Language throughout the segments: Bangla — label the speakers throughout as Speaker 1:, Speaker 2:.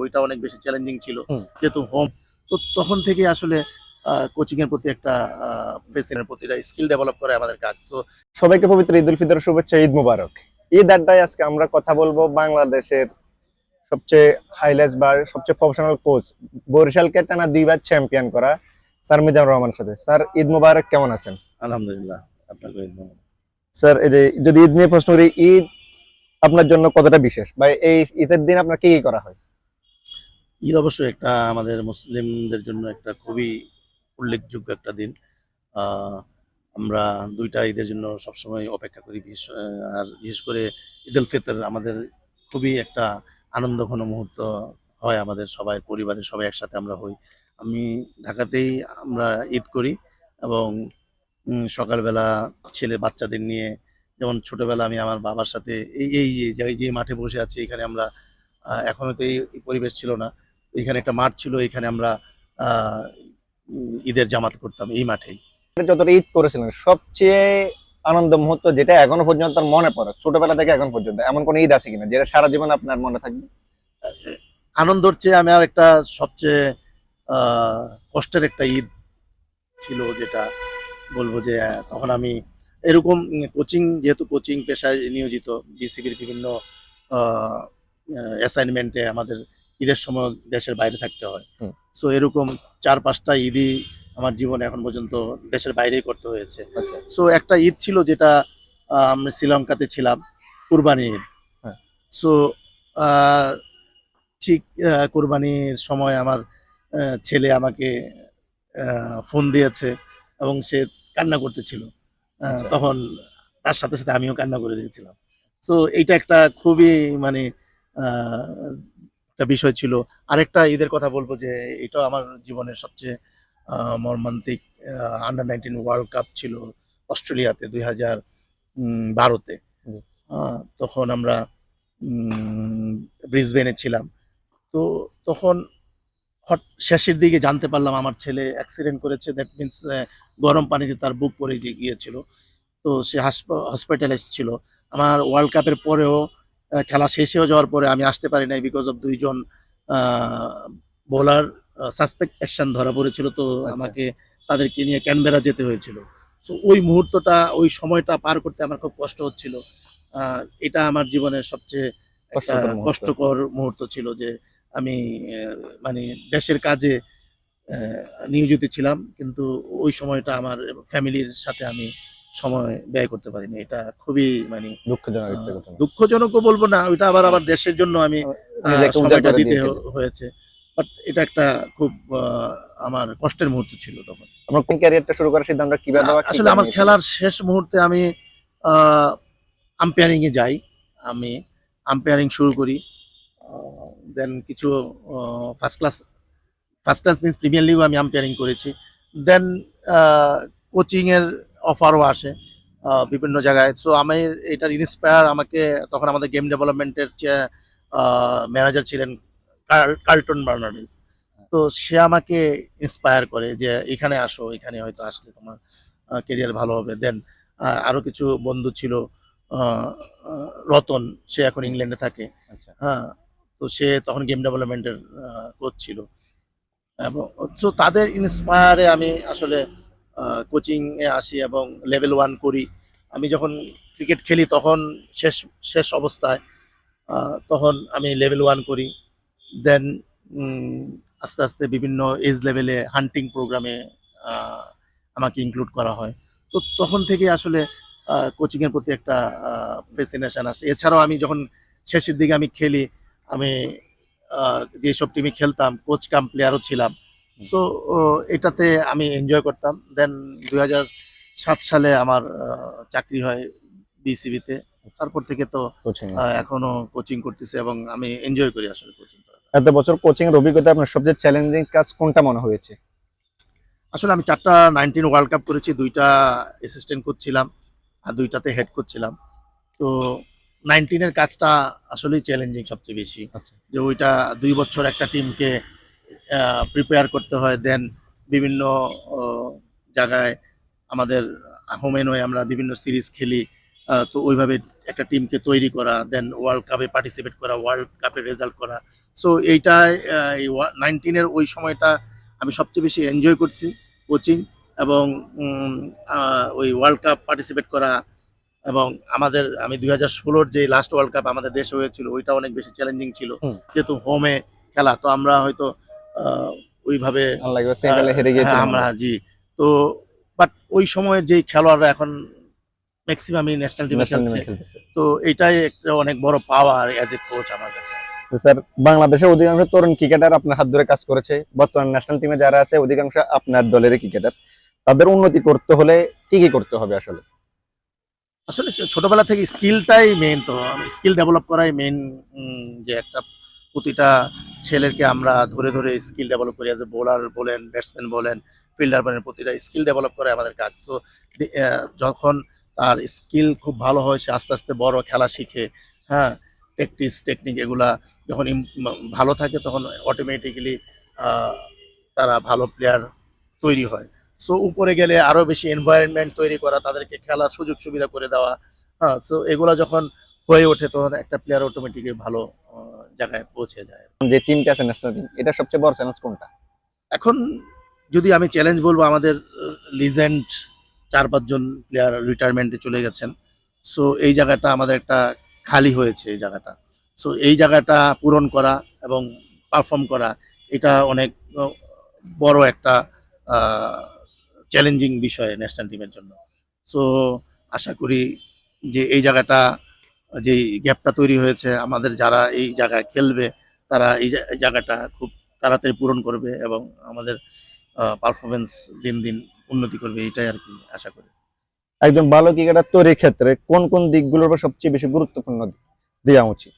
Speaker 1: ওইটা অনেক বেশি চ্যালেঞ্জিং ছিল যেহেতু হোম তো তখন থেকে আসলে কোচিং এর প্রতি একটা ফেসিনের প্রতি স্কিল ডেভেলপ করে আমাদের কাজ। তো
Speaker 2: সবাইকে পবিত্র ঈদ উল ফিতর শুভেচ্ছা ঈদ মুবারক। ঈদ আড্ডায় আজকে আমরা কথা বলব বাংলাদেশের সবচেয়ে হাইলাইট বা সবচেয়ে প্রফেশনাল কোচ বরিশালকে টানা দুইবার চ্যাম্পিয়ন করা স্যার মিজানুর রহমানের সাথে। স্যার ঈদ মুবারক কেমন আছেন?
Speaker 1: আলহামদুলিল্লাহ আপনাকে ঈদ মোবারক।
Speaker 2: স্যার এই যে যদি ঈদ নিয়ে প্রশ্ন করি ঈদ আপনার জন্য কতটা বিশেষ? বা এই ঈদের দিন আপনার কি কি করা হয়?
Speaker 1: ঈদ অবশ্যই একটা আমাদের মুসলিমদের জন্য একটা খুবই উল্লেখযোগ্য একটা দিন। আমরা দুইটা ঈদের জন্য সবসময় অপেক্ষা করি, বিশেষ আর বিশেষ করে ঈদ উল ফিতর আমাদের খুবই একটা আনন্দ ঘন মুহূর্ত হয় আমাদের সবাই, পরিবারের সবাই একসাথে আমরা হই। আমি ঢাকাতেই আমরা ঈদ করি এবং সকালবেলা ছেলে বাচ্চাদের নিয়ে, যেমন ছোটবেলা আমি আমার বাবার সাথে এই এই যে- মাঠে বসে আছি, এখানে আমরা এখনও তো এই পরিবেশ ছিল না। এখানে একটা মাঠ ছিল এখানে আমরা ঈদের জামাত করতাম এই মাঠেই।
Speaker 2: যতটা ঈদ করেছিলেন সবচেয়ে আনন্দ মুহূর্ত যেটা এখনও পর্যন্ত তার মনে পড়ে ছোটবেলা থেকে এখন পর্যন্ত এমন কোন ঈদ আছে কিনা যেটা সারা জীবন আপনার মনে থাকবে?
Speaker 1: আনন্দর চেয়ে আমি আর একটা সবচেয়ে কষ্টের একটা ঈদ ছিল যেটা বলব যে তখন আমি এরকম কোচিং যেহেতু কোচিং পেশায় নিয়োজিত বিসিবির বিভিন্ন অ্যাসাইনমেন্টে আমাদের ঈদের সময় দেশের বাইরে থাকতে হয়। সো এরকম চার পাঁচটা ঈদই আমার জীবনে এখন পর্যন্ত দেশের বাইরেই করতে হয়েছে।
Speaker 2: আচ্ছা।
Speaker 1: সো একটা ঈদ ছিল যেটা আমরা শ্রীলঙ্কাতে ছিলাম কুরবানি ঈদ।
Speaker 2: হ্যাঁ।
Speaker 1: সো ঠিক আহ, কুরবানির সময় আমার ছেলে আমাকে ফোন দিয়েছে এবং সে কান্না করতেছিল।
Speaker 2: আচ্ছা।
Speaker 1: তখন তার সাথে সাথে আমিও কান্না করে দিয়েছিলাম। সো এইটা একটা খুবই মানে একটা বিষয় ছিল। আরেকটা ঈদের কথা বলব যে এটাও আমার জীবনের সবচেয়ে মর্মান্তিক আন্ডার নাইনটিন ওয়ার্ল্ড কাপ ছিল অস্ট্রেলিয়াতে দুই হাজার বারোতে। তখন আমরা ব্রিসবেনে ছিলাম। তো তখন হট শেষের দিকে জানতে পারলাম আমার ছেলে অ্যাক্সিডেন্ট করেছে দ্যাট মিনস গরম পানিতে তার বুক পড়ে গিয়ে- গিয়েছিল। তো সে হসপিটালাইজ ছিল। আমার ওয়ার্ল্ড কাপের পরেও খেলা শেষ হয়ে যাওয়ার পরে আমি আসতে পারি নাই বিকজ অফ দুইজন বোলার সাসপেক্ট অ্যাকশন ধরা পড়েছিল তো
Speaker 2: আচ্ছা।
Speaker 1: আমাকে তাদেরকে নিয়ে ক্যানবেরা যেতে হয়েছিল তো ওই মুহূর্তটা ওই সময়টা পার করতে আমার খুব কষ্ট হচ্ছিল এটা আমার জীবনের সবচেয়ে একটা
Speaker 2: কষ্টকর মুহূর্ত।
Speaker 1: ছিল যে আমি মানে দেশের কাজে নিয়োজিত ছিলাম কিন্তু ওই সময়টা আমার ফ্যামিলির সাথে আমি সময় ব্যয় করতে পারিনি। এটা খুবই মানে
Speaker 2: দুঃখজনক
Speaker 1: দুঃখজনকও বলব না ওইটা আবার আবার দেশের জন্য আমি সময়টা দিতে হয়েছে। বাট এটা একটা খুব আমার কষ্টের মুহূর্ত ছিল তখন।
Speaker 2: আমার কোন ক্যারিয়ারটা শুরু করার সিদ্ধান্ত কীভাবে কি
Speaker 1: আসলে আমার খেলার শেষ মুহূর্তে আমি আম্পায়ারিং এ যাই। আমি আম্পায়ারিং শুরু করি। দেন কিছু first class first class means premier লিগও আমি আম্পায়ারিং করেছি। দেন কোচিং এর অফারও আসে বিভিন্ন জায়গায়। সো আমি এটার ইন্সপায়ার আমাকে তখন আমাদের গেম ডেভেলপমেন্টের যে ম্যানেজার ছিলেন কার্ল- কার্লটন বার্নার্ডিস। তো সে আমাকে ইন্সপায়ার করে যে এখানে আসো এখানে হয়তো আসলে তোমার কেরিয়ার ভালো হবে। দেন আরও কিছু বন্ধু ছিল রতন সে এখন ইংল্যান্ডে থাকে।
Speaker 2: আচ্ছা।
Speaker 1: হ্যাঁ তো সে তখন গেম ডেভেলপমেন্টের কোচ ছিল। এবং তো তাদের ইন্সপায়ারে আমি আসলে কোচিং এ আসি এবং লেভেল ওয়ান করি। আমি যখন ক্রিকেট খেলি তখন শেষ শেষ অবস্থায় তখন আমি লেভেল ওয়ান করি। দেন আস্তে আস্তে বিভিন্ন এজ লেভেলে হান্টিং প্রোগ্রামে আমাকে ইনক্লুড করা হয়। তো তখন থেকে আসলে কোচিংয়ের প্রতি একটা ফেসিনেশন আসে। এছাড়াও আমি যখন শেষের দিকে আমি খেলি, আমি যেসব টিমে খেলতাম কোচ কাম প্লেয়ারও ছিলাম। সো এটাতে আমি এনজয় করতাম। দেন দুই সালে আমার চাকরি হয় বিসিবিতে তারপর থেকে তো এখনও কোচিং করতেছি এবং আমি এনজয় করি আসলে কোচিং
Speaker 2: এত বছর কোচিং এর অভিজ্ঞতা আপনার সবচেয়ে চ্যালেঞ্জিং কাজ কোনটা মনে হয়েছে?
Speaker 1: আসলে আমি চারটা নাইনটিন ওয়ার্ল্ড কাপ করেছি দুইটা অ্যাসিস্ট্যান্ট কোচ ছিলাম আর দুইটাতে হেড কোচ ছিলাম তো নাইনটিনের কাজটা আসলেই চ্যালেঞ্জিং সবচেয়ে বেশি।
Speaker 2: আচ্ছা।
Speaker 1: যে ওইটা দুই বছর একটা টিমকে প্রিপেয়ার করতে হয় দেন বিভিন্ন জায়গায় আমাদের হোমেন হয়ে আমরা বিভিন্ন সিরিজ খেলি। তো ওইভাবে একটা টিমকে তৈরি করা দেন ওয়ার্ল্ড কাপে পার্টিসিপেট করা ওয়ার্ল্ড কাপে রেজাল্ট করা। সো এইটাই এই নাইনটিনের ওই সময়টা আমি সবচেয়ে বেশি এনজয় করছি কোচিং এবং ওই ওয়ার্ল্ড কাপ পার্টিসিপেট করা এবং আমাদের আমি দুই হাজার ষোলোর যে লাস্ট ওয়ার্ল্ড কাপ আমাদের দেশে হয়েছিল ওইটা অনেক বেশি চ্যালেঞ্জিং ছিল। যেহেতু হোমে খেলা তো আমরা হয়তো ওইভাবে
Speaker 2: হেরে
Speaker 1: হ্যাঁ,
Speaker 2: গিয়েছিলাম
Speaker 1: আমরা জি। তো বাট ওই সময়ের যেই খেলোয়াড়রা এখন ম্যাক্সিমামই ন্যাশনাল টিমে খেলছে তো এটাই একটা অনেক বড় পাওয়ার অ্যাজ এ কোচ আমার কাছে।
Speaker 2: স্যার বাংলাদেশের অধিকাংশ তরুণ ক্রিকেটার আপনার হাত ধরে কাজ করেছে। বর্তমান ন্যাশনাল টিমে যারা আছে অধিকাংশ আপনার দলের ক্রিকেটার তাদের উন্নতি করতে হলে কি কি করতে হবে আসলে?
Speaker 1: আসলে ছোটবেলা থেকে স্কিলটাই মেইন তো। স্কিল ডেভেলপ করাই মেইন যে একটা প্রতিটা ছেলেকে আমরা ধরে ধরে স্কিল ডেভেলপ করি অ্যাজ এ বোলার বলেন ব্যাটসম্যান বলেন ফিল্ডার বলেন, প্রতিটা স্কিল ডেভেলপ করে আমাদের কাজ। তো যখন তার স্কিল খুব ভালো হয়, সে আস্তে আস্তে বড় খেলা শিখে হ্যাঁ প্র্যাকটিস টেকনিক এগুলা যখন ভালো থাকে, তখন অটোমেটিক্যালি তারা ভালো প্লেয়ার তৈরি হয়। সো উপরে গেলে আরও বেশি এনভায়রনমেন্ট তৈরি করা, তাদেরকে খেলার সুযোগ সুবিধা করে দেওয়া হ্যাঁ সো এগুলো যখন হয়ে ওঠে, তখন একটা প্লেয়ার অটোমেটিকলি ভালো জায়গায় পৌঁছে যায়।
Speaker 2: যে টিমটা আছে ন্যাশনাল টিম এটা সবচেয়ে বড় চ্যালেঞ্জ কোনটা?
Speaker 1: এখন যদি আমি চ্যালেঞ্জ বলব আমাদের লিজেন্ড চার পাঁচজন প্লেয়ার রিটায়ারমেন্টে চলে গেছেন। সো এই জায়গাটা আমাদের একটা খালি হয়েছে এই জায়গাটা। সো এই জায়গাটা পূরণ করা এবং পারফর্ম করা এটা অনেক বড় একটা চ্যালেঞ্জিং বিষয় ন্যাশনাল টিমের জন্য। সো আশা করি যে এই জায়গাটা যে গ্যাপটা তৈরি হয়েছে আমাদের যারা এই জায়গায় খেলবে তারা এই জায়গাটা খুব তাড়াতাড়ি পূরণ করবে এবং আমাদের পারফরমেন্স দিন দিন উন্নতি করবে এটাই আর কি আশা করি।
Speaker 2: একজন ভালো ক্রিকেটার তৈরির ক্ষেত্রে কোন কোন দিকগুলোর উপর সবচেয়ে বেশি গুরুত্বপূর্ণ দেওয়া উচিত?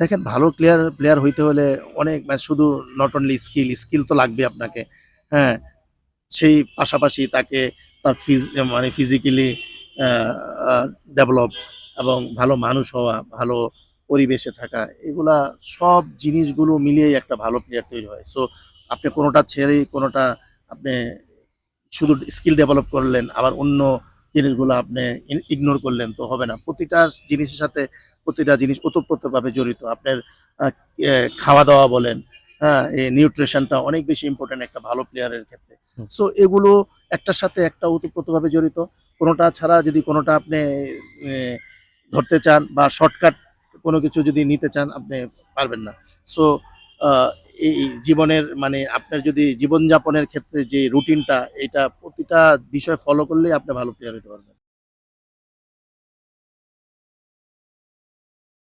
Speaker 1: দেখেন ভালো প্লেয়ার প্লেয়ার হইতে হলে অনেক মানে শুধু নট অনলি স্কিল স্কিল তো লাগবে আপনাকে। হ্যাঁ সেই পাশাপাশি তাকে তার ফিজ মানে ফিজিক্যালি ডেভেলপ এবং ভালো মানুষ হওয়া ভালো পরিবেশে থাকা এগুলা সব জিনিসগুলো মিলিয়েই একটা ভালো প্লেয়ার তৈরি হয়। সো আপনি কোনোটা ছেড়ে কোনোটা আপনি শুধু স্কিল ডেভেলপ করলেন আবার অন্য জিনিসগুলো আপনি ইগনোর করলেন তো হবে না। প্রতিটা জিনিসের সাথে প্রতিটা জিনিস ওতপ্রোতভাবে জড়িত। আপনার খাওয়া দাওয়া বলেন হ্যাঁ এই নিউট্রিশনটা অনেক বেশি ইম্পর্টেন্ট একটা ভালো প্লেয়ারের ক্ষেত্রে। সো এগুলো একটার সাথে একটা ওতপ্রোতভাবে জড়িত। কোনোটা ছাড়া যদি কোনোটা আপনি ধরতে চান বা শর্টকাট কোনো কিছু যদি নিতে চান, আপনি পারবেন না। সো এই জীবনের মানে আপনার যদি জীবনযাপনের ক্ষেত্রে যে রুটিনটা এটা প্রতিটা বিষয় ফলো করলেই আপনি ভালো প্লেয়ার হতে পারবেন।